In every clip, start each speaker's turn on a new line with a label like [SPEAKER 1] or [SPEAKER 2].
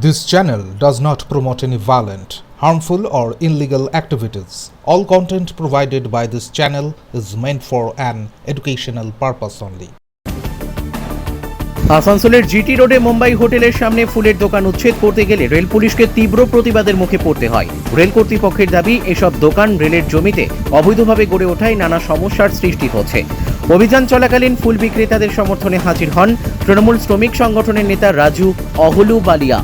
[SPEAKER 1] This channel does not promote any violent, harmful, or illegal activities. All content provided by this channel is meant for an educational purpose only.
[SPEAKER 2] আসানসোলের GT রোডে মুম্বাই হোটেলের সামনে ফুলের দোকান উচ্ছেদ করতে গেলে রেল পুলিশকে তীব্র প্রতিবাদের মুখে পড়তে হয় রেল কর্তৃপক্ষের দাবি এসব দোকান রেলের জমিতে অবৈধভাবে গড়ে ওঠায় নানা সমস্যার সৃষ্টি হচ্ছে অভিযান চলাকালীন ফুল বিক্রেতাদের সমর্থনে হাজির হন তৃণমূল শ্রমিক সংগঠনের নেতা রাজু অহলু বালিয়া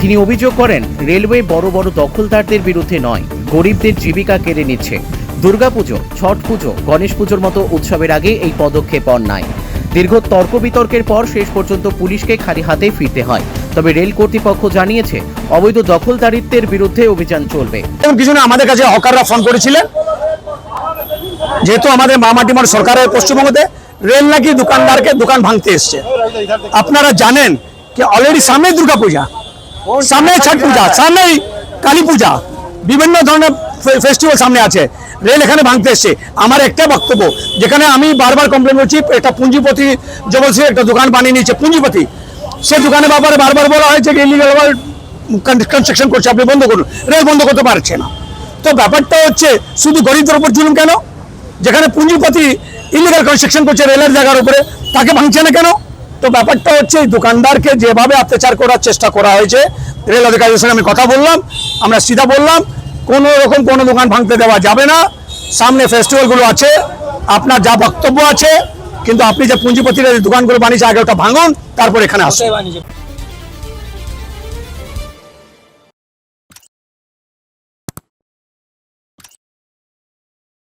[SPEAKER 2] তিনি অভিযোগ করেন, রেলওয়ে বড় বড় দখলদারদের বিরুদ্ধে নয়, গরিবদের জীবিকা কেড়ে নিচ্ছে। দুর্গাপুজো ছট পুজো, গণেশ পুজোর মতো উৎসবের আগে এই পদক্ষেপ অন্যায়। দীর্ঘ তর্ক বিতর্কের পর শেষ পর্যন্ত পুলিশকে খালি হাতে ফিরতে হয়। তবে রেল কর্তৃপক্ষ জানিয়েছে, অবৈধ দখলদারিত্বের বিরুদ্ধে অভিযান চলবে।
[SPEAKER 3] কিছু আমাদের কাছে হকাররা ফোন করেছিলেন। যেহেতু আমাদের মামাটিমার সরকারের পশ্চিমবঙ্গতে রেল নাকি দোকানদারকে দোকান ভাঙতে এসছে। আপনারা জানেন কি অলরেডি সামনে দুর্গা পূজা সামনে ছট পূজা সামনেই কালী পূজা বিভিন্ন ধরনের ফেস্টিভ্যাল সামনে আছে। রেল এখানে ভাঙতে এসছে। আমার একটা বক্তব্য যেখানে আমি বারবার কমপ্লেন করছি একটা পুঁজিপতি জবলসি একটা দোকান বানিয়ে নিয়েছে পুঁজিপতি। সে দোকানের ব্যাপারে বারবার বলা হয়েছে যে ইলিগাল কনস্ট্রাকশন করছে আপনি বন্ধ করুন। রেল বন্ধ করতে পারছে না। তো ব্যাপারটা হচ্ছে শুধু গরিবদের উপর জুলুম কেন? যেখানে পুঁজিপতি ইলিগাল কনস্ট্রাকশন করছে রেলের জায়গার উপরে তাকে ভাঙছে না কেন? তো ব্যাপারটা হচ্ছে দোকানদারকে যেভাবে অত্যাচার করার চেষ্টা করা হয়েছে, রেল অধিকারীদের সঙ্গে আমি কথা বললাম, আমরা সিধা বললাম, কোনো রকম কোনো দোকান ভাঙতে দেওয়া যাবে না। সামনে ফেস্টিভ্যালগুলো আছে, আপনার যা বক্তব্য আছে, কিন্তু আপনি যে পুঁজিপতির দোকানগুলো বানিয়েছে, আগে ওটা ভাঙুন, তারপর এখানে আসুন।